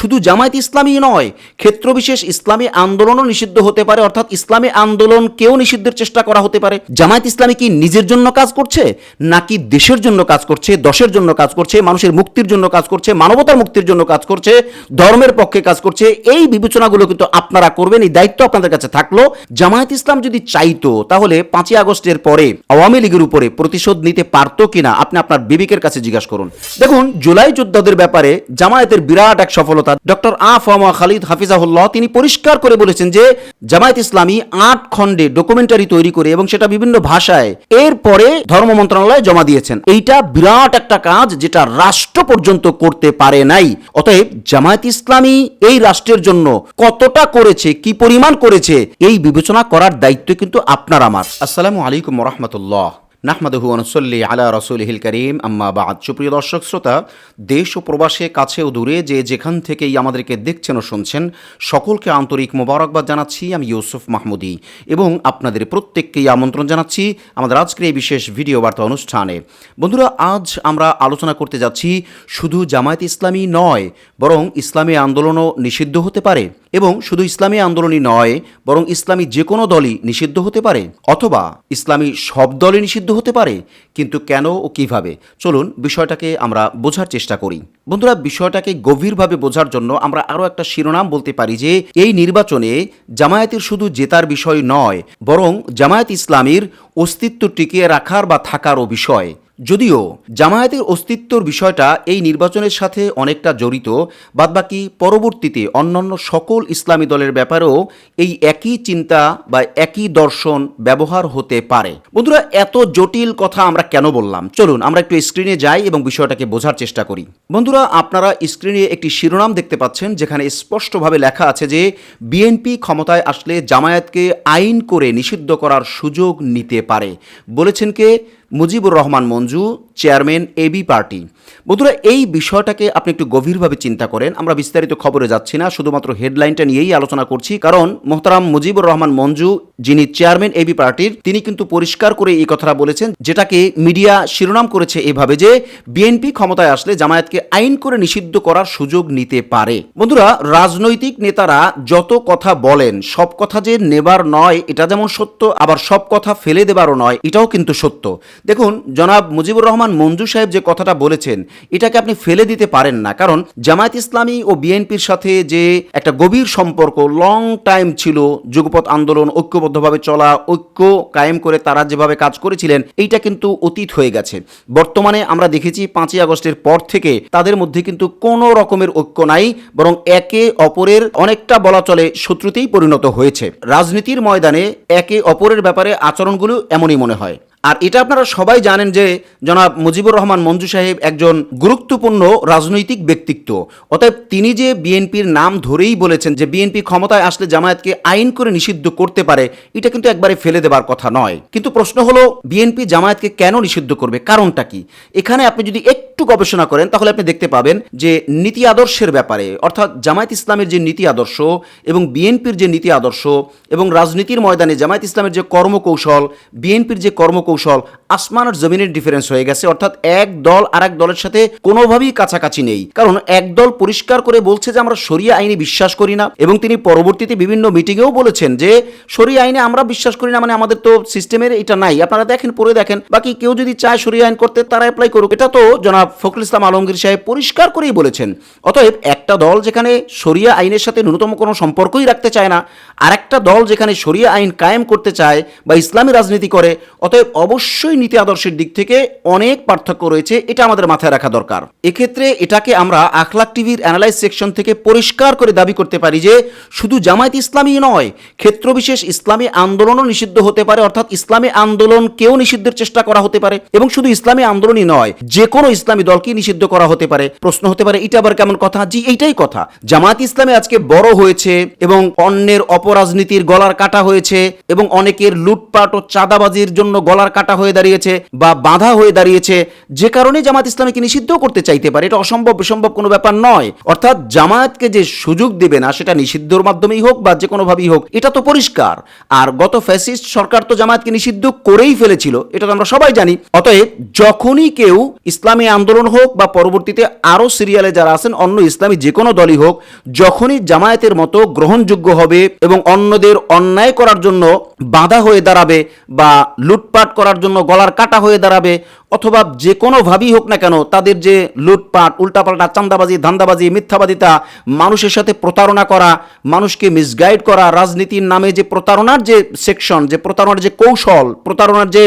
শুধু জামায়াত ইসলামী নয়, ক্ষেত্রবিশেষ ইসলামী আন্দোলনও নিষিদ্ধ হতে পারে, অর্থাৎ ইসলামী আন্দোলনকেও নিষিদ্ধের চেষ্টা করা হতে পারে। জামায়াত ইসলামী কি নিজের জন্য কাজ করছে, নাকি দেশের জন্য কাজ করছে, দশের জন্য কাজ করছে, মানুষের মুক্তির জন্য কাজ করছে, মানবতার মুক্তির জন্য কাজ করছে, ধর্মের পক্ষে কাজ করছে? এই বিবেচনাগুলো কিন্তু আপনারা করবেন, এই দায়িত্ব আপনাদের কাছে থাকল। জামায়াত ইসলাম যদি চাইতো, তাহলে পাঁচই আগস্টের পরে আওয়ামী লীগের উপরে প্রতিশোধ নিতে পারতো কিনা, আপনি আপনার বিবেকের কাছে জিজ্ঞাসা করুন। দেখুন, জুলাই যোদ্ধাদের ব্যাপারে জামায়াতের বিরাট এক সফলতা ডক্টর আফামা খালিদ হাফিজাহুল্লাহ, তিনি পরিষ্কার করে বলেছেন যে জামায়াত ইসলামী আট খণ্ডে ডকুমেন্টারি তৈরি করে এবং সেটা বিভিন্ন ভাষায় এরপরে ধর্ম মন্ত্রণালয়ে জমা দিয়েছেন। এইটা বিরাট একটা কাজ যেটা রাষ্ট্র পর্যন্ত করতে পারে নাই। অতএব জামায়াত ইসলামী এই রাষ্ট্রের জন্য কতটা করেছে, কি পরিমাণ করেছে, এই বিবেচনা করার দায়িত্ব কিন্তু আপনার আমার। আসসালামু আলাইকুম রহমতুল্লাহ। নাহমাদহু অনুসল্লি আলা রসুলহিল করিম। আম্মা বাদ। সুপ্রিয় দর্শক, শ্রোতা, দেশ ও প্রবাসে, কাছে ও দূরে যে যেখান থেকেই আমাদেরকে দেখছেন ও শুনছেন, সকলকে আন্তরিক মোবারকবাদ জানাচ্ছি। আমি ইউসুফ মাহমুদি এবং আপনাদের প্রত্যেককেই আমন্ত্রণ জানাচ্ছি আমাদের আজকের এই বিশেষ ভিডিও বার্তা অনুষ্ঠানে। বন্ধুরা, আজ আমরা আলোচনা করতে যাচ্ছি শুধু জামায়াত ইসলামী নয়, বরং ইসলামী আন্দোলনও নিষিদ্ধ হতে পারে এবং শুধু ইসলামী আন্দোলনই নয়, বরং ইসলামী যে কোনো দলই নিষিদ্ধ হতে পারে। অথবা ইসলামী সব দলই নিষিদ্ধ হতে পারে, কিন্তু কেন ও কীভাবে? চলুন বিষয়টাকে আমরা বোঝার চেষ্টা করি। বন্ধুরা, বিষয়টাকে গভীরভাবে বোঝার জন্য আমরা আরও একটা শিরোনাম বলতে পারি যে, এই নির্বাচনে জামায়াতের শুধু জেতার বিষয় নয়, বরং জামায়াত ইসলামীর অস্তিত্ব টিকিয়ে রাখার বা থাকারও বিষয়। যদিও জামায়াতের অস্তিত্বর বিষয়টা এই নির্বাচনের সাথে অনেকটা জড়িত, বাদবাকি পরবর্তীতে অন্যান্য সকল ইসলামী দলের ব্যাপারেও এই একই চিন্তা বা একই দর্শন ব্যবহার হতে পারে। বন্ধুরা, এত জটিল কথা আমরা কেন বললাম? চলুন, আমরা একটু স্ক্রিনে যাই এবং বিষয়টাকে বোঝার চেষ্টা করি। বন্ধুরা, আপনারা স্ক্রিনে একটি শিরোনাম দেখতে পাচ্ছেন, যেখানে স্পষ্টভাবে লেখা আছে যে, বিএনপি ক্ষমতায় আসলে জামায়াতকে আইন করে নিষিদ্ধ করার সুযোগ নিতে পারে। বলেছেন কে? Mujibur Rahman Manju chairman AB party. বন্ধুরা, এই বিষয়টাকে আপনি একটু গভীরভাবে চিন্তা করেন। আমরা বিস্তারিত খবরে যাচ্ছি না, শুধুমাত্র হেডলাইনটা নিয়েই আলোচনা করছি। কারণ মোহতারাম মুজিবুর রহমান মঞ্জু, যিনি চেয়ারম্যান এবি পার্টির, তিনি কিন্তু পরিষ্কার করে এই কথাটা বলেছেন, যেটাকে মিডিয়া শিরোনাম করেছে এভাবে যে, বিএনপি ক্ষমতায় আসলে জামায়াতকে আইন করে নিষিদ্ধ করার সুযোগ নিতে পারে। বন্ধুরা, রাজনৈতিক নেতারা যত কথা বলেন, সব কথা যে নেবার নয়, এটা যেমন সত্য, আবার সব কথা ফেলে দেবারও নয়, এটাও কিন্তু সত্য। দেখুন, জনাব মুজিবুর রহমান মঞ্জু সাহেব যে কথাটা বলেছেন এটাকে আপনি ফেলে দিতে পারেন না। কারণ জামায়াত ইসলামী ও বিএনপির সাথে যে একটা গভীর সম্পর্ক লং টাইম ছিল যুগপথ আন্দোলন ঐক্যবদ্ধভাবে চলা, ঐক্য কায়েম করে তারা যেভাবে কাজ করেছিলেন, এইটা কিন্তু অতীত হয়ে গেছে। বর্তমানে আমরা দেখেছি পাঁচই আগস্টের পর থেকে তাদের মধ্যে কিন্তু কোনো রকমের ঐক্য নাই, বরং একে অপরের অনেকটা বলা চলে শত্রুতেই পরিণত হয়েছে। রাজনীতির ময়দানে একে অপরের ব্যাপারে আচরণগুলো এমনই মনে হয়। আর এটা আপনারা সবাই জানেন যে জনাব মুজিবুর রহমান মঞ্জু সাহেব একজন গুরুত্বপূর্ণ রাজনৈতিক ব্যক্তিত্ব। অতএব তিনি যে বিএনপির নাম ধরেই বলেছেন যে বিএনপি ক্ষমতায় আসলে জামায়াতকে আইন করে নিষিদ্ধ করতে পারে, এটা কিন্তু একবারে ফেলে দেবার কথা নয়। কিন্তু প্রশ্ন হলো, বিএনপি জামায়াতকে কেন নিষিদ্ধ করবে? কারণটা কি? এখানে আপনি যদি একটু গবেষণা করেন, তাহলে আপনি দেখতে পাবেন যে নীতি আদর্শের ব্যাপারে, অর্থাৎ জামায়াত ইসলামের যে নীতি আদর্শ এবং বিএনপির যে নীতি আদর্শ এবং রাজনীতির ময়দানে জামায়াত ইসলামের যে কর্মকৌশল, বিএনপির যে কর্মকৌশল আসমান আর জমিনের ডিফারেন্স হয়ে গেছে। অর্থাৎ এক দল আর এক দলের সাথে কোনোভাবেই কাছাকাছি নেই। কারণ এক দল পরিষ্কার করে বলছে যে, আমরা সরিয়া আইনে বিশ্বাস করি না এবং তিনি পরবর্তীতে বিভিন্ন মিটিংয়েও বলেছেন যে সরিয়া আইনে আমরা বিশ্বাস করি না মানে আমাদের তো সিস্টেমের এটা নাই। আপনারা দেখেন পরে দেখেন। বাকি কেউ যদি চায় সরিয়া আইন করতে, তারা অ্যাপ্লাই করুক। এটা তো জনাব ফখরুল ইসলাম আলমগীর সাহেব পরিষ্কার করেই বলেছেন। অতএব একটা দল যেখানে সরিয়া আইনের সাথে ন্যূনতম কোনো সম্পর্কই রাখতে চায় না আর একটা দল যেখানে সরিয়া আইন কায়েম করতে চায় বা ইসলামী রাজনীতি করে, অতএব অবশ্যই নীতি আদর্শের দিক থেকে অনেক পার্থক্য রয়েছে, এটা আমাদের মাথায় রাখা দরকার। এক্ষেত্রে এটাকে আমরা আখলাক টিভির অ্যানালাইজ সেকশন থেকে পরিষ্কার করে দাবি করতে পারি যে, শুধু জামায়াত ইসলামী নয়, ক্ষেত্রবিশেষ ইসলামী আন্দোলনও নিষিদ্ধ হতে পারে, অর্থাৎ ইসলামী আন্দোলনকেও নিষিদ্ধের চেষ্টা করা হতে পারে, এবং শুধু ইসলামী আন্দোলনই নয়, যে কোনো ইসলামী দলকে নিষিদ্ধ করা হতে পারে। প্রশ্ন হতে পারে, এটা আবার কেমন কথা? জি, এইটাই কথা। জামায়াত ইসলামী আজকে বড় হয়েছে, এবং অন্যের অপরাজনীতির গলার কাটা হয়েছে, এবং অনেকের লুটপাট ও চাঁদাবাজির জন্য গলার গলার কাটা হয়ে দাঁড়িয়েছে বা বাধা হয়ে দাঁড়িয়েছে, যে কারণে জামাত ইসলামীকে নিষিদ্ধ করতে চাইতে পারে। এটা অসম্ভব, বিসম্ভব কোনো ব্যাপার নয়। অর্থাৎ জামায়াতকে যে সুযোগ দেবে না, সেটা নিষিদ্ধর মাধ্যমেই হোক বা যে কোনোভাবেই হোক, এটা তো পরিষ্কার। আর গত ফ্যাসিস্ট সরকার তো জামায়াতকে নিষিদ্ধ করেই ফেলেছিল, এটা তো আমরা সবাই জানি। অতএব যখনই কেউ ইসলামী আন্দোলন হোক বা পরবর্তীতে আরও সিরিয়ালে যারা আছেন, অন্য ইসলামী যে কোনো দলই হোক, যখনই জামায়াতের মতো গ্রহণযোগ্য হবে এবং অন্যদের অন্যায় করার জন্য বাধা হয়ে দাঁড়াবে বা লুটপাট করার জন্য গলার কাটা হয়ে দাঁড়াবে। অথবা যে কোনোভাবেই হোক না কেন তাদের যে লুটপাট, উল্টাপাল্টা, চান্দাবাজি, ধান্দাবাজি, মিথ্যাবাদিতা, মানুষের সাথে প্রতারণা করা, মানুষকে মিসগাইড করা, রাজনীতির নামে যে প্রতারণার যে সেকশন যে প্রতারণার যে কৌশল, প্রতারণার যে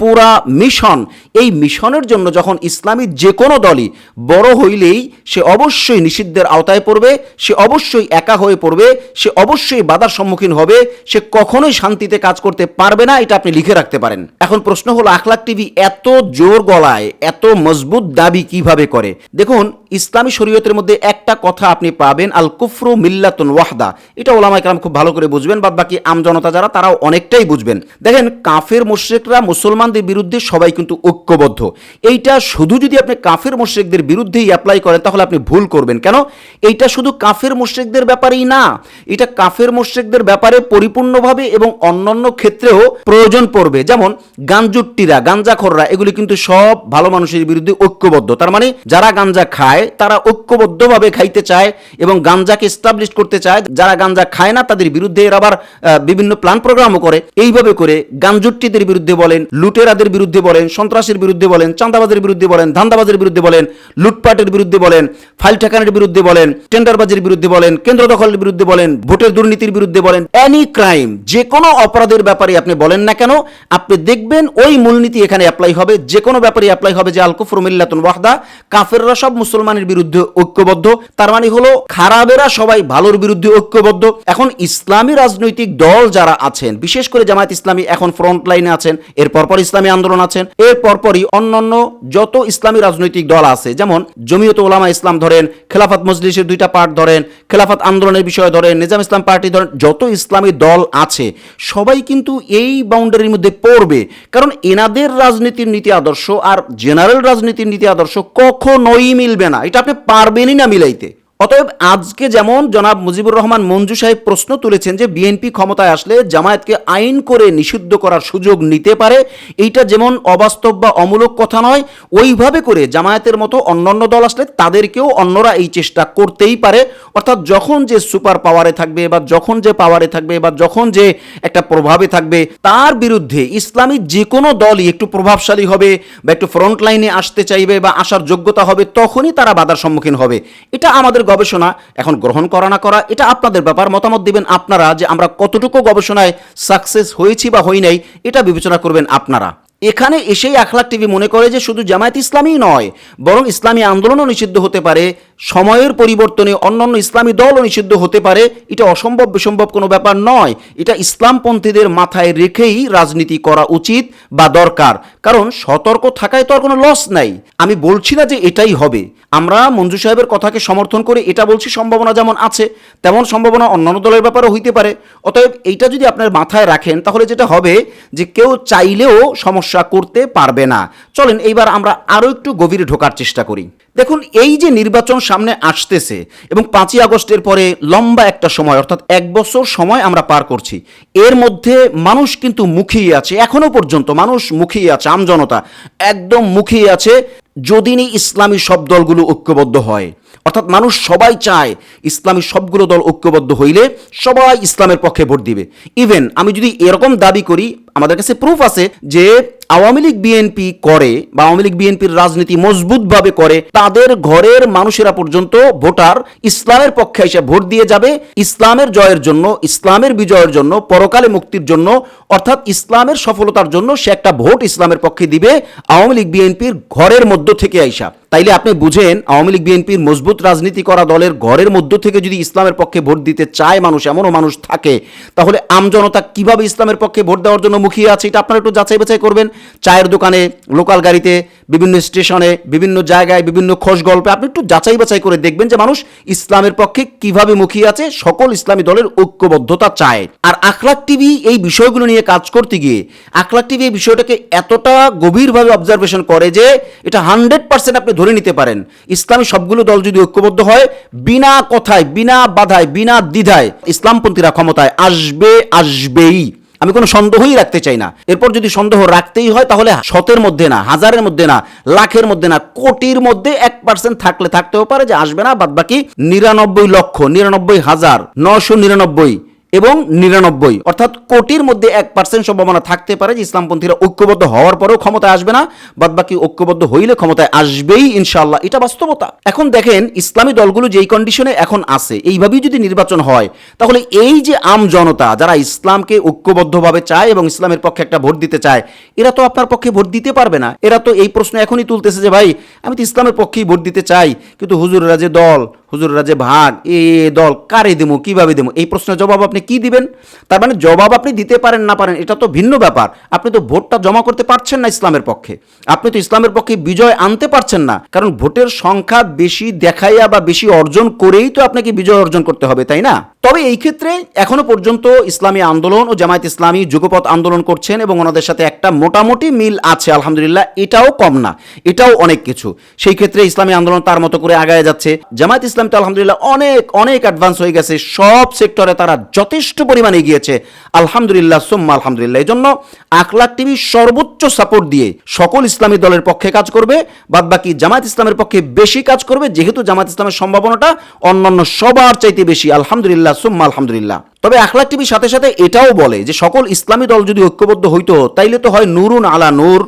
পুরা মিশন এই মিশনের জন্য যখন ইসলামী যে কোনো দলই বড় হইলেই সে অবশ্যই নিষিদ্ধের আওতায় পড়বে, সে অবশ্যই একা হয়ে পড়বে, সে অবশ্যই বাধার সম্মুখীন হবে, সে কখনোই শান্তিতে কাজ করতে পারবে না, এটা আপনি লিখে রাখতে পারেন। এখন প্রশ্ন হলো, আখলাক টিভি এত জোর গলায় এত মজবুত দাবি কীভাবে করে? দেখুন ইসলামী শরীয়তের মধ্যে একটা কথা আপনি পাবেন আল কুফরু মিল্লাতুন ওয়াহদা। এটা ওলামা একরাম খুব ভালো করে বুঝবেন বাদ বাকি আমজনতা যারা, তারাও অনেকটাই বুঝবেন। দেখেন, কাফের, মোশ্রেকরা, মুসলমানদের বিরুদ্ধে সবাই কিন্তু ঐক্যবদ্ধ। এইটা শুধু যদি আপনি কাফের, মোশ্রেকদের বিরুদ্ধেই অ্যাপ্লাই করেন, তাহলে আপনি ভুল করবেন। কেন? এইটা শুধু কাফের, মোশ্রেকদের ব্যাপারেই না। এটা কাফের, মোশ্রেকদের ব্যাপারে পরিপূর্ণভাবে এবং অন্যান্য ক্ষেত্রেও প্রয়োজন পড়বে। যেমন, গাঞ্জুট্টিরা, গাঞ্জাখররা, এগুলি কিন্তু সব ভালো মানুষের বিরুদ্ধে ঐক্যবদ্ধ। তার মানে যারা গাঞ্জা খায় তারা ঐক্যবদ্ধভাবে খাইতে চায় এবং গাঞ্জাকে এস্টাবলিশ করতে চায় যারা গাঞ্জা খায় না তাদের বিরুদ্ধে এরা আবার বিভিন্ন প্ল্যান প্রোগ্রামও করে এইভাবে করে গাঞ্জুট্টিদের বিরুদ্ধে বলেন লুটেরাদের বিরুদ্ধে বলেন সন্ত্রাসের বিরুদ্ধে বলেন চাঁদাবাজের বিরুদ্ধে বলেন ধান্দাবাজের বিরুদ্ধে বলেন লুটপাটের বিরুদ্ধে বলেন ফাইল ঠেকানোর বিরুদ্ধে বলেন টেন্ডারবাজির বিরুদ্ধে বলেন কেন্দ্র দখলের বিরুদ্ধে বলেন ভোটের দুর্নীতির বিরুদ্ধে বলেন এনি ক্রাইম যে কোনো অপরাধের ব্যাপারে আপনি বলেন না কেন আপনি দেখবেন ওই মূলনীতি এখানে অ্যাপ্লাই হবে যে কোনো ব্যাপারে অ্যাপ্লাই হবে যে আল কুফর মিল্লাতুন ওয়াহদা কাফেররা সব মুসলমানের বিরুদ্ধে ঐক্যবদ্ধ। তার মানে হলো, খারাপেরা সবাই ভালোর বিরুদ্ধে ঐক্যবদ্ধ। এখন ইসলামী রাজনৈতিক দল যারা আছেন, বিশেষ করে জামায়াত ইসলামী এখন ফ্রন্ট লাইনে আছেন এর পরপর ইসলামী আন্দোলন আছেন এর পরপরই অন্যান্য যত ইসলামী রাজনৈতিক দল আছে, যেমন জমিয়ত ওলামা ইসলাম ধরেন, খেলাফত মজলিসের দুইটা পার্ট ধরেন, খেলাফত আন্দোলনের বিষয়ে ধরেন, নিজাম ইসলাম পার্টি ধরেন, যত ইসলামী দল আছে, সবাই কিন্তু এই বাউন্ডারির মধ্যে পড়বে। কারণ এনাদের রাজনীতির নীতি আদর্শ আর জেনারেল রাজনীতির নীতি আদর্শ কখনোই মিলবে না। এটা আপনি পারবেনই না মিলাইতে। অতএব আজকে যেমন জনাব মুজিবুর রহমান মঞ্জু সাহেব প্রশ্ন তুলেছেন যে বিএনপি ক্ষমতায় আসলে জামায়াতকে আইন করে নিষিদ্ধ করার সুযোগ নিতে পারে, এইটা যেমন অবাস্তব বা অমূলক কথা নয়, ওইভাবে করে জামায়াতের মতো অন্যান্য দল আসলে তাদেরকেও অন্যরা এই চেষ্টা করতেই পারে। অর্থাৎ যখন যে সুপার পাওয়ারে থাকবে বা যখন যে পাওয়ারে থাকবে বা যখন যে একটা প্রভাবে থাকবে, তার বিরুদ্ধে ইসলামী যে কোনো দলই একটু প্রভাবশালী হবে বা একটু ফ্রন্ট লাইনে আসতে চাইবে বা আসার যোগ্যতা হবে, তখনই তারা বাধার সম্মুখীন হবে। এটা আমাদের গবেষণা এখন গ্রহণ করা না করা, এটা আপনাদের ব্যাপার। মতামত দিবেন আপনারা যে আমরা কতটুকু গবেষণায় সাকসেস হয়েছি বা হই নাই, এটা বিবেচনা করবেন আপনারা। এখানে এসেই আখলাক টিভি মনে করে যে শুধু জামায়াত ইসলামই নয়, বরং ইসলামী আন্দোলনও নিষিদ্ধ হতে পারে। সময়ের পরিবর্তনে অন্যান্য ইসলামী দলও নিষিদ্ধ হতে পারে, এটা অসম্ভব বিসম্ভব কোনো ব্যাপার নয়। এটা ইসলামপন্থীদের মাথায় রেখেই রাজনীতি করা উচিত বা দরকার, কারণ সতর্ক থাকায় তো আর কোনো লস নাই। আমি বলছি না যে এটাই হবে। আমরা মঞ্জু সাহেবের কথাকে সমর্থন করে এটা বলছি, সম্ভাবনা যেমন আছে, তেমন সম্ভাবনা অন্যান্য দলের ব্যাপারেও হইতে পারে। অতএব এইটা যদি আপনার মাথায় রাখেন, তাহলে যেটা হবে যে কেউ চাইলেও সমস্যা করতে পারবে না। চলেন, এইবার আমরা আরও একটু গভীরে ঢোকার চেষ্টা করি। দেখুন, এই যে নির্বাচন সামনে আসতেছে এবং পাঁচই আগস্টের পরে লম্বা একটা সময়, অর্থাৎ এক বছর সময় আমরা পার করছি। এর মধ্যে মানুষ কিন্তু মুখিয়ে আছে, এখনও পর্যন্ত মানুষ মুখিয়ে আছে, আমজনতা একদম মুখিয়ে আছে, যদি ইসলামী সব দলগুলো ঐক্যবদ্ধ হয়। অর্থাৎ মানুষ সবাই চায় ইসলামী সবগুলো দল ঐক্যবদ্ধ হইলে সবাই ইসলামের পক্ষে ভোট দিবে। ইভেন আমি যদি এরকম দাবি করি, আমাদের কাছে প্রুফ আছে যে আওয়ামী লীগ বিএনপি করে বা আওয়ামী লীগ বিএনপির রাজনীতি মজবুতভাবে করে, তাদের ঘরের মানুষেরা পর্যন্ত ভোটার ইসলামের পক্ষে এসে ভোট দিয়ে যাবে, ইসলামের জয়ের জন্য, ইসলামের বিজয়ের জন্য, পরকালে মুক্তির জন্য, অর্থাৎ ইসলামের সফলতার জন্য সে একটা ভোট ইসলামের পক্ষে দিবে, আওয়ামী লীগ বিএনপির ঘরের মধ্য থেকে আইসা। তাইলে আপনি বুঝেন, আওয়ামী লীগ, বিএনপির মজবুত রাজনীতি করা দলের ঘরের মধ্য থেকে যদি ইসলামের পক্ষে ভোট দিতে চায় মানুষ, এমনও মানুষ থাকে, তাহলে আমজনতা কীভাবে ইসলামের পক্ষে ভোট দেওয়ার জন্য মুখিয়ে আছে, এটা আপনারা একটু যাচাই বাছাই করবেন। চায়ের দোকানে, লোকাল গাড়িতে, বিভিন্ন স্টেশনে, বিভিন্ন জায়গায়, বিভিন্ন খোঁজ গল্পে আপনি একটু যাচাই বাছাই করে দেখবেন যে মানুষ ইসলামের পক্ষে কীভাবে মুখিয়ে আছে, সকল ইসলামী দলের ঐক্যবদ্ধতা চায়। আর আখলাক টিভি এই বিষয়গুলো নিয়ে কাজ করতে গিয়ে, আখলাক টিভি এই বিষয়টাকে এতটা গভীরভাবে অবজারভেশন করে যে, এটা হান্ড্রেড পার্সেন্ট আপনি ধরে নিতে পারেন। ইসলামী সবগুলো দল যদি ঐক্যবদ্ধ হয়, বিনা কথায়, বিনা বাধায়, বিনা দ্বিধায় ইসলামপন্থীরা ক্ষমতায় আসবে, আসবেই। আমি কোনো সন্দেহই রাখতে চাই না। এরপর যদি সন্দেহ রাখতেই হয়, তাহলে শতের মধ্যে না, হাজারের মধ্যে না, লাখের মধ্যে না, কোটির মধ্যে এক পার্সেন্ট থাকলে থাকতেও পারে যে আসবে না বাদ বাকি নিরানব্বই লক্ষ, নিরানব্বই হাজার নশো নিরানব্বই এবং নিরানব্বই, অর্থাৎ কোটির মধ্যে এক পার্সেন্ট সম্ভাবনা থাকতে পারে যে ইসলামপন্থীরা ঐক্যবদ্ধ হওয়ার পরেও ক্ষমতায় আসবে না বাদ বাকি ঐক্যবদ্ধ হইলে ক্ষমতায় আসবেই ইনশাল্লাহ এটা বাস্তবতা। এখন দেখেন, ইসলামী দলগুলো যেই কন্ডিশনে এখন আছে, এইভাবেই যদি নির্বাচন হয়, তাহলে এই যে আম জনতা যারা ইসলামকে ঐক্যবদ্ধভাবে চায় এবং ইসলামের পক্ষে একটা ভোট দিতে চায়, এরা তো আপনার পক্ষে ভোট দিতে পারবে না। এরা তো এই প্রশ্ন এখনই তুলতেছে যে, ভাই, আমি তো ইসলামের পক্ষেই ভোট দিতে চাই, কিন্তু হুজুররা যে দল, হুজুররা যে ভাগ, এ দল, কারে দেবো কীভাবে দেবো এই প্রশ্নের জবাব আপনি কি দিবেন? তার মানে জবাব আপনি দিতে পারেন না পারেন, এটা তো ভিন্ন ব্যাপার। আপনি তো ভোটটা জমা করতে পারছেন না ইসলামের পক্ষে। আপনি তো ইসলামের পক্ষে বিজয় আনতে পারছেন না, কারণ ভোটের সংখ্যা বেশি দেখাইয়া বা বেশি অর্জন করেই তো আপনাকে বিজয় অর্জন করতে হবে, তাই না? তবে এই ক্ষেত্রে এখনও পর্যন্ত ইসলামী আন্দোলন ও জামায়াত ইসলামী যুগপথ আন্দোলন করছেন এবং ওনাদের সাথে একটা মোটামুটি মিল আছে, আলহামদুলিল্লাহ। এটাও কম না, এটাও অনেক কিছু। সেই ক্ষেত্রে ইসলামী আন্দোলন তার মতো করে আগায় যাচ্ছে। জামায়াত ইসলাম তো আলহামদুলিল্লাহ অনেক অনেক অ্যাডভান্স হয়ে গেছে। সব সেক্টরে তারা যথেষ্ট পরিমাণে এগিয়েছে। আলহামদুলিল্লাহ, সোম্মা আলহামদুলিল্লাহ। এই জন্য আখলাক টিভি সর্বোচ্চ সাপোর্ট দিয়ে সকল ইসলামী দলের পক্ষে কাজ করবে। বাদ বাকি জামায়াত ইসলামের পক্ষে বেশি কাজ করবে। যেহেতু জামায়াত ইসলামের সম্ভাবনাটা অন্যান্য সবার চাইতে বেশি। আলহামদুলিল্লাহ সুম্মা আলহামদুলিল্লাহ। তবে আখলাক টিভির সাথে সাথে এটাও বলে যে সকল ইসলামী দল যদি ঐক্যবদ্ধ হইতো, তাইলে তো হয় নুরুন আলা নূর,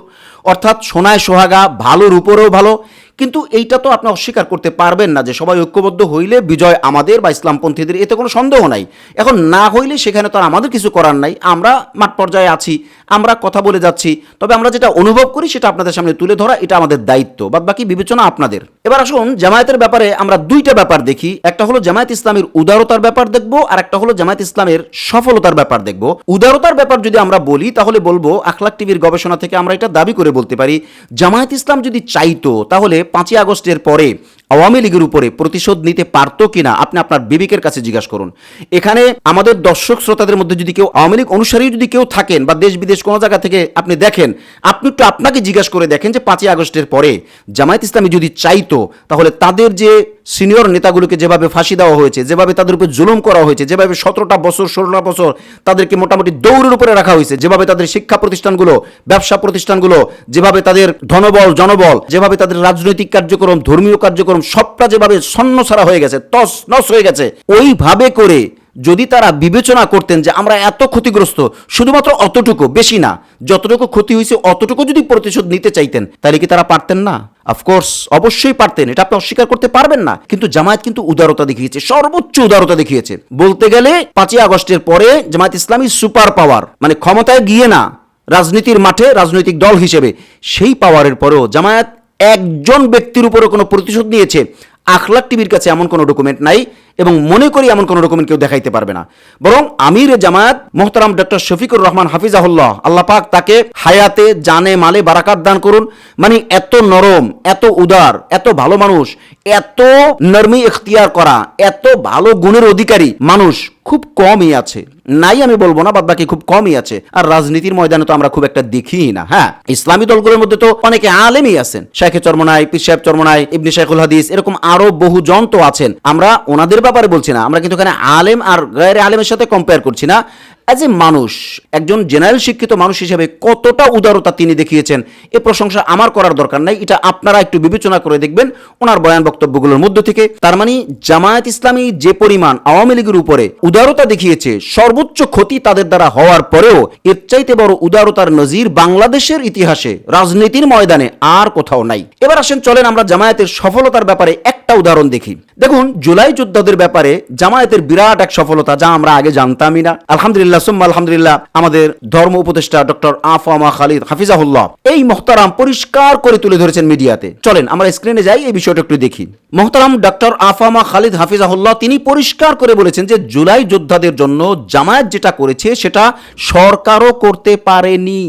অর্থাৎ সোনায় সোহাগা, ভালোর উপরেও ভালো কিন্তু এইটা তো আপনি অস্বীকার করতে পারবেন না যে সবাই ঐক্যবদ্ধ হইলে বিজয় আমাদের বা ইসলামপন্থীদের, এতে কোনো সন্দেহ নাই। এখন না হইলে সেখানে তো আর আমাদের কিছু করার নাই। আমরা মাঠ পর্যায়ে আছি, আমরা কথা বলে যাচ্ছি, তবে আমরা যেটা অনুভব করি সেটা আপনাদের সামনে তুলে ধরা, এটা আমাদের দায়িত্ব। বাদ বাকি বিবেচনা আপনাদের। এবার আসুন জামায়াতের ব্যাপারে আমরা দুইটা ব্যাপার দেখি। একটা হলো জামায়াত ইসলামের উদারতার ব্যাপার দেখব, আর একটা হলো জামায়াত ইসলামের সফলতার ব্যাপার দেখব। উদারতার ব্যাপার যদি আমরা বলি, তাহলে বলব আখলাক টিভির গবেষণা থেকে আমরা এটা দাবি করে বলতে পারি, জামায়াত ইসলাম যদি চাইতো, তাহলে পাঁচই আগস্টের পরে আওয়ামী লীগের উপরে প্রতিশোধ নিতে পারতো কিনা আপনি আপনার বিবেকের কাছে জিজ্ঞাসা করুন। এখানে আমাদের দর্শক শ্রোতাদের মধ্যে যদি কেউ আওয়ামী লীগ অনুসারী যদি কেউ থাকেন বা দেশ বিদেশ কোনো জায়গা থেকে আপনি দেখেন, আপনি একটু আপনাকে জিজ্ঞাসা করে দেখেন যে পাঁচই আগস্টের পরে জামায়াত ইসলামী যদি চাইতো, তাহলে তাদের যে সিনিয়র নেতাগুলোকে যেভাবে ফাঁসি দেওয়া হয়েছে, যেভাবে তাদের উপর জুলুম করা হয়েছে, যেভাবে সতেরোটা বছর, ষোলোটা বছর তাদেরকে মোটামুটি দৌড়ের উপরে রাখা হয়েছে, যেভাবে তাদের শিক্ষা প্রতিষ্ঠানগুলো, ব্যবসা প্রতিষ্ঠানগুলো, যেভাবে তাদের ধনবল, জনবল, যেভাবে তাদের রাজনৈতিক কার্যক্রম, ধর্মীয় কার্যক্রম সবটা যেভাবে সন্ন ছাড়া হয়ে গেছে, তস নস হয়ে গেছে, ওইভাবে করে যদি তারা বিবেচনা করতেন যে আমরা এত ক্ষতিগ্রস্ত, শুধুমাত্র অতটুকু, বেশি না, যতটুকু ক্ষতি হয়েছে, অতটুকু যদি প্রতিশোধ নিতে চাইতেন, তাহলে কি তারা পারতেন না? অফকোর্স অবশ্যই পারতেন, এটা আপনি অস্বীকার করতে পারবেন না, কিন্তু জামায়াত কিন্তু উদারতা দেখিয়েছে, সর্বোচ্চ উদারতা দেখিয়েছে। বলতে গেলে, পাঁচই আগস্টের পরে জামায়াত ইসলামী সুপার পাওয়ার মানে ক্ষমতায় গিয়ে না, রাজনীতির মাঠে রাজনৈতিক দল হিসেবে, সেই পাওয়ারের পরেও জামায়াত একজন ব্যক্তির উপরে কোনো প্রতিশোধ নিয়েছে। আখলাক টিভির কাছে এমন কোনো ডকুমেন্ট নাই এবং মনে করি এমন কোনো ডকুমেন্ট কেউ দেখাইতে পারবে না। বরং আমির জামায়াত মোহতারাম ডক্টর শফিকুর রহমান হাফিজাহুল্লাহ, আল্লাহ পাক তাকে হায়াতে জানে মালে বারাকাত দান করুন। মানে এত নরম, এত উদার, এত ভালো মানুষ, এত নরমি এখতিয়ার করা, এত ভালো গুণের অধিকারী মানুষ খুব কমই আছে। নাই আমি বলব না বাদ বাকি খুব কমই আছে। আর রাজনীতির ময়দানে তো আমরা খুব একটা দেখি না হ্যাঁ? ইসলামী দলগুলোর মধ্যে তো অনেকে আলেমই আছেন। শেখে চর্মনায় পি সাহেব চর্মনায় ইবনে শেখুল হাদিস, এরকম আরও বহু জন তো আছেন। আমরা ওনাদের ব্যাপারে বলছি না, আমরা কিন্তু এখানে আলেম আর গায়ের আলেমের সাথে কম্পেয়ার করছি না। অ্যাজ এ মানুষ, একজন জেনারেল শিক্ষিত মানুষ হিসেবে কতটা উদারতা তিনি দেখিয়েছেন, এ প্রশংসা আমার করার দরকার নাই। এটা আপনারা একটু বিবেচনা করে দেখবেন ওনার বয়ান বক্তব্যগুলোর মধ্য থেকে। তার মানে জামায়াত ইসলামী যে পরিমাণ আওয়ামী লীগের উপরে উদারতা দেখিয়েছে, সর্বোচ্চ ক্ষতি তাদের দ্বারা হওয়ার পরেও এর চাইতে বড় উদারতার নজির বাংলাদেশের ইতিহাসে, রাজনীতির ময়দানে আর কোথাও নাই। এবার আসেন, চলেন আমরা জামায়াতের সফলতার ব্যাপারে একটা উদাহরণ দেখি। দেখুন, জুলাই যোদ্ধাদের ব্যাপারে জামায়াতের বিরাট এক সফলতা, যা আমরা আগে জানতামই না। আলহামদুলিল্লাহ আলহামদুলিল্লাহ, সুম্মা আলহামদুলিল্লাহ, আমাদের ধর্ম উপদেষ্টা ডক্টর আফামা খালিদ হাফিজাহুল্লাহ এই মহতারাম পরিষ্কার করে তুলে ধরেছেন মিডিয়াতে। চলেন, আমরা স্ক্রিনে যাই, এই বিষয়টা একটু দেখি। মহতারাম ডক্টর আফামা খালিদ হাফিজাহুল্লাহ, তিনি পরিষ্কার করে বলেছেন যে, জুলাই যোদ্ধাদের জন্য জামায়াত যেটা করেছে, সেটা সরকারও করতে পারেনি।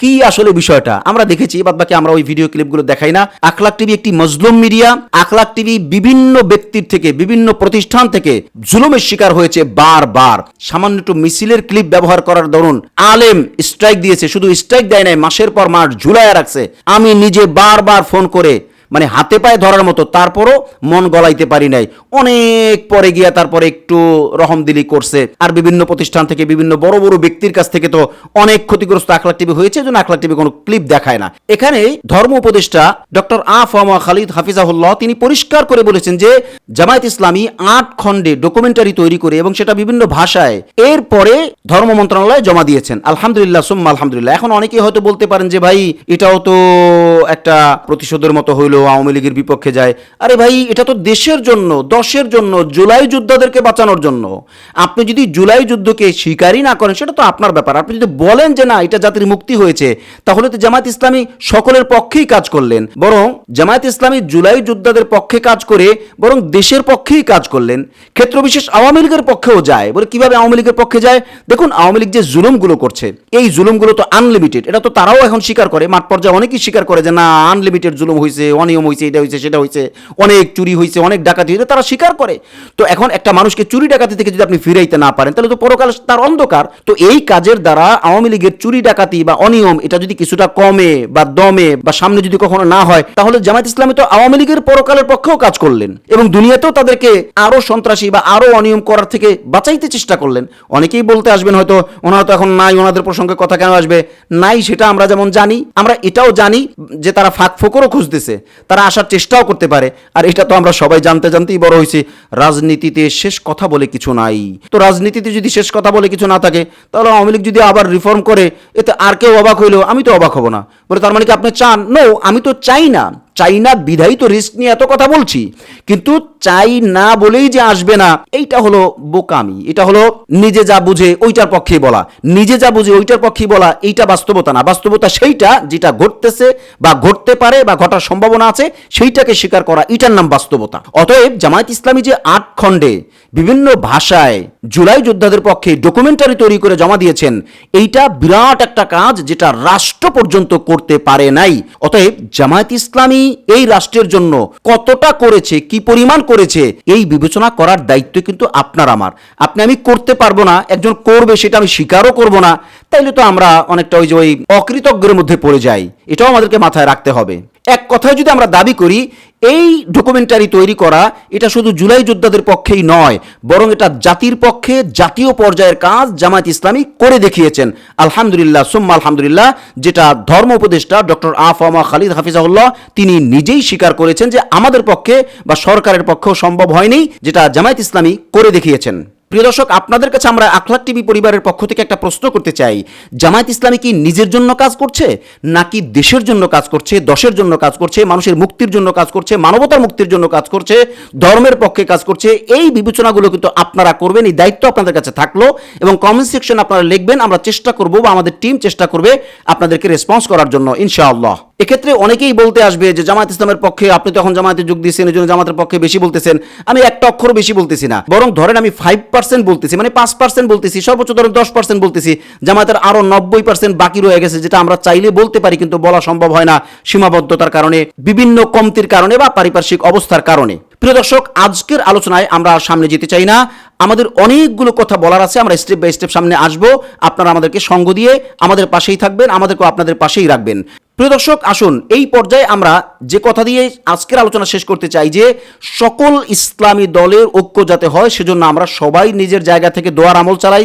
কি আসলে বিষয়টা? আমরা দেখেছি, বাদ বাকি আমরা ওই ভিডিও ক্লিপগুলো দেখাই না। আখলাক টিভি একটি মজলুম মিডিয়া আখলাক টিভি বিভিন্ন ব্যক্তির থেকে, বিভিন্ন প্রতিষ্ঠান থেকে জুলুমের শিকার হয়েছে বারবার। সামান্য একটু মিছিলের ক্লিপ ব্যবহার করার দরুন আলেম স্ট্রাইক দিয়েছে। শুধু স্ট্রাইক দেয় নাই, মাসের পর মাস ঝুলাইয়া রাখছে। আমি নিজে বারবার ফোন করে মানে হাতে পায়ে ধরার মতো, তারপরও মন গলাইতে পারি নাই। অনেক পরে গিয়া তারপরে একটু রহমদিলি করছে। আর বিভিন্ন প্রতিষ্ঠান থেকে, বিভিন্ন বড় বড় ব্যক্তির কাছ থেকে তো অনেক ক্ষতিগ্রস্ত আখলাক টিভি হয়েছে যেন আখলাক টিভি কোনো ক্লিপ দেখায় না। এখানে ধর্ম উপদেষ্টা ডক্টর আফামা খালিদ হাফিজাহুল্লাহ তিনি পরিষ্কার করে বলেছেন যে, জামায়াত ইসলামী আট খণ্ডে ডকুমেন্টারি তৈরি করে এবং সেটা বিভিন্ন ভাষায় এরপরে ধর্ম মন্ত্রণালয়ে জমা দিয়েছেন। আলহামদুলিল্লাহ, সুম্মা আলহামদুলিল্লাহ। এখন অনেকেই হয়তো বলতে পারেন যে, ভাই, এটাও তো একটা প্রতিশোধের মতো হইল। আওয়ামী লীগের বিপক্ষে যায়। আরে ভাই, এটা তো দেশের জন্য, দশের জন্য, জুলাই যোদ্ধাদেরকে বাঁচানোর জন্য। আপনি যদি জুলাই যুদ্ধকে স্বীকারই না করেন, সেটা তো আপনার ব্যাপার। আপনি যদি বলেন যে না, এটা জাতির মুক্তি হয়েছে, তাহলে তো জামায়াত ইসলামী সকলের পক্ষেই কাজ করলেন। বরং জামায়াত ইসলামী জুলাই যোদ্ধাদের পক্ষে কাজ করে, বরং দেশের পক্ষেই কাজ করলেন। ক্ষেত্র বিশেষ আওয়ামী লীগের পক্ষেও যায়। বলে কীভাবে আওয়ামী লীগের পক্ষে যায়? দেখুন, আওয়ামী লীগ যে জুলুমগুলো করছে, এই জুলুমগুলো তো আনলিমিটেড এটা তো তারাও এখন স্বীকার করে, মাঠ পর্যায়ে অনেকেই স্বীকার করে যে না আনলিমিটেড জুলুম হয়েছে অনিয়ম হয়েছে এটা হয়েছে সেটা হয়েছে অনেক চুরি হয়েছে অনেক ডাকাতি হয়েছে তারা স্বীকার করে। তো এখন একটা মানুষকে চুরি ডাকাতি থেকে যদি আপনি ফিরাইতে না পারেন, তাহলে তো পরকাল তার অন্ধকার। তো এই কাজের দ্বারা আওয়ামী লীগের চুরি, ডাকাতি বা অনিয়ম, এটা যদি কিছুটা কমে বা দমে বা সামনে যদি কখনো না হয়, তাহলে জামাত ইসলামী তো আওয়ামী লীগের পরকালের পক্ষেও কাজ করলেন এবং দুনিয়াতেও তাদেরকে আরও সন্ত্রাসী বা আরও অনিয়ম করার থেকে বাঁচাইতে চেষ্টা করলেন। অনেকেই বলতে আসবেন হয়তো, ওনারা তো এখন নাই, ওনাদের প্রসঙ্গে কথা কেন আসবে? নাই, সেটা আমরা যেমন জানি, আমরা এটাও জানি যে তারা ফাঁক ফোকরও খুঁজতেছে। তারা আসার চেষ্টাও করতে পারে। আর এটা তো আমরা সবাই জানতে জানতেই বড় হয়েছি, রাজনীতিতে শেষ কথা বলে কিছু নাই। তো রাজনীতিতে যদি শেষ কথা বলে কিছু না থাকে, তাহলে আওয়ামী লীগ যদি আবার রিফর্ম করে, এতে আর কেউ অবাক হইলেও আমি তো অবাক হব না। বলে তার মানে কি আপনি চান? নো আমি তো চাই না। চাই না বিধায়ী তো রিস্ক নিয়ে এত কথা বলছি, কিন্তু চাই না বলেই যে আসবে না, এইটা হলো বোকামি, এটা হলো নিজে যা বুঝে ওইটার পক্ষেই বলা, নিজে যা বুঝে ওইটার পক্ষেই বলা, এইটা বাস্তবতা না, বাস্তবতা সেইটা যেটা ঘটতেছে বা ঘটতে পারে বা ঘটার সম্ভাবনা আছে, সেইটাকে স্বীকার করা, এটার নাম বাস্তবতা। অতএব জামায়াত ইসলামী যে আট খণ্ডে বিভিন্ন ভাষায় জুলাই যোদ্ধাদের পক্ষে ডকুমেন্টারি তৈরি করে জমা দিয়েছেন, এইটা বিরাট একটা কাজ যেটা রাষ্ট্র পর্যন্ত করতে পারে নাই। অতএব জামায়াত ইসলামী এই রাষ্ট্রের জন্য কতটা করেছে, কি পরিমাণ করেছে, এই বিবেচনা করার দায়িত্ব কিন্তু আপনার আমার। আপনি আমি করতে পারব না, একজন করবে সেটা আমি স্বীকারও করব না, তাইলে তো আমরা অনেকটা ওই যে ওই অকৃতজ্ঞের মধ্যে পড়ে যাই। এটাও আমাদেরকে মাথায় রাখতে হবে। এক কথায় যদি আমরা দাবি করি এই ডকুমেন্টারি তৈরি করা, এটা শুধু জুলাই যোদ্ধাদের পক্ষেই নয়, বরং এটা জাতির পক্ষে জাতীয় পর্যায়ের কাজ জামায়াত ইসলামী করে দেখিয়েছেন। আলহামদুলিল্লাহ, সুম্মা আলহামদুলিল্লাহ, যেটা ধর্ম উপদেষ্টা ডক্টর আফামা খালিদ হাফিজাউল্লাহ তিনি নিজেই স্বীকার করেছেন যে আমাদের পক্ষে বা সরকারের পক্ষেও সম্ভব হয়নি, যেটা জামায়াত ইসলামী করে দেখিয়েছেন। প্রিয় দর্শক, আপনাদের কাছে আমরা আখলাক টিভি পরিবারের পক্ষ থেকে একটা প্রশ্ন করতে চাই। জামায়াত ইসলামী কি নিজের জন্য কাজ করছে, নাকি দেশের জন্য কাজ করছে, দশের জন্য কাজ করছে, মানুষের মুক্তির জন্য কাজ করছে, মানবতার মুক্তির জন্য কাজ করছে, ধর্মের পক্ষে কাজ করছে? এই বিবেচনাগুলো কিন্তু আপনারা করবেন, এই দায়িত্ব আপনাদের কাছে থাকল এবং কমেন্ট সেকশন আপনারা লিখবেন, আমরা চেষ্টা করব বা আমাদের টিম চেষ্টা করবে আপনাদেরকে রেসপন্স করার জন্য, ইনশাআল্লাহ। এক্ষেত্রে অনেকেই বলতে আসবে যে জামায়াত ইসলামের পক্ষে আপনি তখন জামায়াতে যোগ দিয়েছেন এই জন্য জামাতের পক্ষে বেশি বলতেছেন। আমি একটা অক্ষর বেশি বলতেছি না। বরং ধরেন আমি ফাইভ পার্সেন্ট বলতেছি মানে পাঁচ পার্সেন্ট বলতেছি, সর্বোচ্চ ধরেন দশ পার্সেন্ট বলতেছি। জামায়াতের আরও নব্বই পার্সেন্ট বাকি রয়ে গেছে, যেটা আমরা চাইলে বলতে পারি, কিন্তু বলা সম্ভব হয় না সীমাবদ্ধতার কারণে, বিভিন্ন কমতির কারণে বা পারিপার্শ্বিক অবস্থার কারণে। প্রিয় দর্শক, আজকের আলোচনায় আমরা সামনে যেতে চাই না। আমাদের অনেকগুলো কথা বলার আছে, আমরা স্টেপ বাই স্টেপ সামনে আসব। আপনারা আমাদেরকে সঙ্গ দিয়ে আমাদের পাশেই থাকবেন, আমাদেরকেও আপনাদের পাশেই রাখবেন। প্রিয় দর্শক, আসুন এই পর্যায়ে আমরা যে কথা দিয়ে আজকের আলোচনা শেষ করতে চাই যে সকল ইসলামী দলের ঐক্য যাতে হয়, সেজন্য আমরা সবাই নিজের জায়গা থেকে দোয়ার আমল চালাই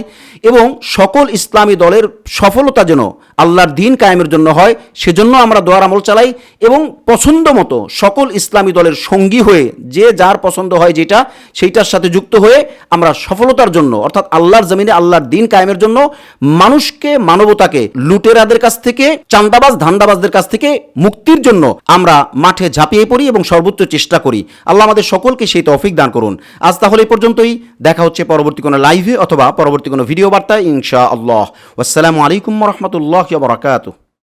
এবং সকল ইসলামী দলের সফলতা যেন আল্লাহর দিন কায়েমের জন্য হয়, সেজন্য আমরা দোয়ার আমল চালাই এবং পছন্দ মতো সকল ইসলামী দলের সঙ্গী হয়ে যে যার পছন্দ হয় যেটা, সেইটার সাথে যুক্ত হয়ে আমরা সফলতার জন্য, অর্থাৎ আল্লাহর জমিনে আল্লাহর দিন কায়েমের জন্য মানুষকে, মানবতাকে, লুটেরাদের কাছ থেকে চান্দাবাজ ধান্দাবাজদের কাছ থেকে মুক্তির জন্য আমরা মাঠে ঝাঁপিয়ে পড়ি এবং সর্বোচ্চ চেষ্টা করি। আল্লাহ আমাদের সকলকে সেই তৌফিক দান করুন। আজ তাহলে এই পর্যন্তই। দেখা হচ্ছে পরবর্তী কোনো লাইভে অথবা পরবর্তী কোনো ভিডিও বার্তায় ইনশা আল্লাহ আসসালামু আলাইকুম রহমতুল্লাহ বরাকাতুহ।